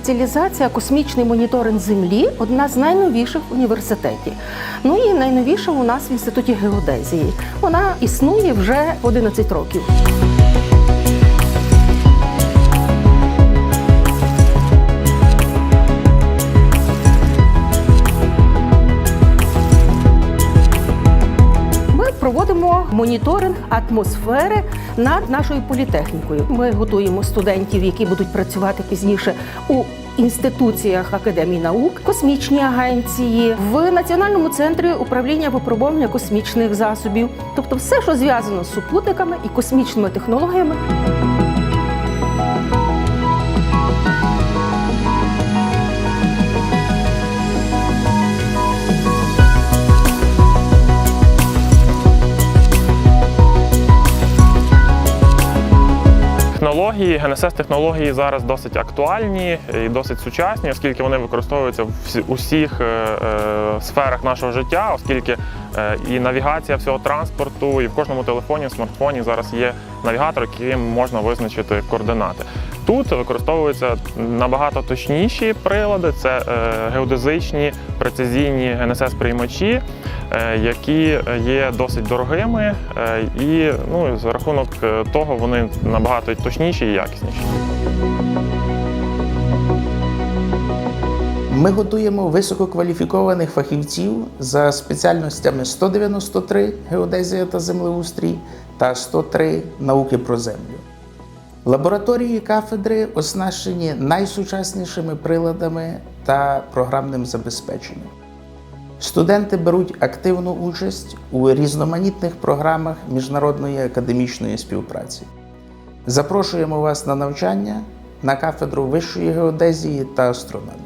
спеціалізація космічний моніторинг Землі одна з найновіших в університеті. Ну і найновіша у нас в інституті геодезії. Вона існує вже 11 років. Проводимо моніторинг атмосфери над нашою політехнікою. Ми готуємо студентів, які будуть працювати пізніше у інституціях академії наук, космічній агенції, в національному центрі управління випробування космічних засобів, тобто все, що зв'язано з супутниками і космічними технологіями. Технології, gnss технології зараз досить актуальні і досить сучасні, оскільки вони використовуються в усіх е, е, сферах нашого життя, оскільки е, і навігація всього транспорту, і в кожному телефоні, смартфоні зараз є навігатор, яким можна визначити координати. Тут використовуються набагато точніші прилади, це е, геодезичні прецизійні ГНСС-приймачі, е, які є досить дорогими, е, і ну, за рахунок того вони набагато точніші і якісніші. Ми готуємо висококваліфікованих фахівців за спеціальностями 193 геодезія та землеустрій та 103 науки про землю. Лабораторії кафедри оснащені найсучаснішими приладами та програмним забезпеченням. Студенти беруть активну участь у різноманітних програмах міжнародної академічної співпраці. Запрошуємо вас на навчання на кафедру вищої геодезії та астрономії.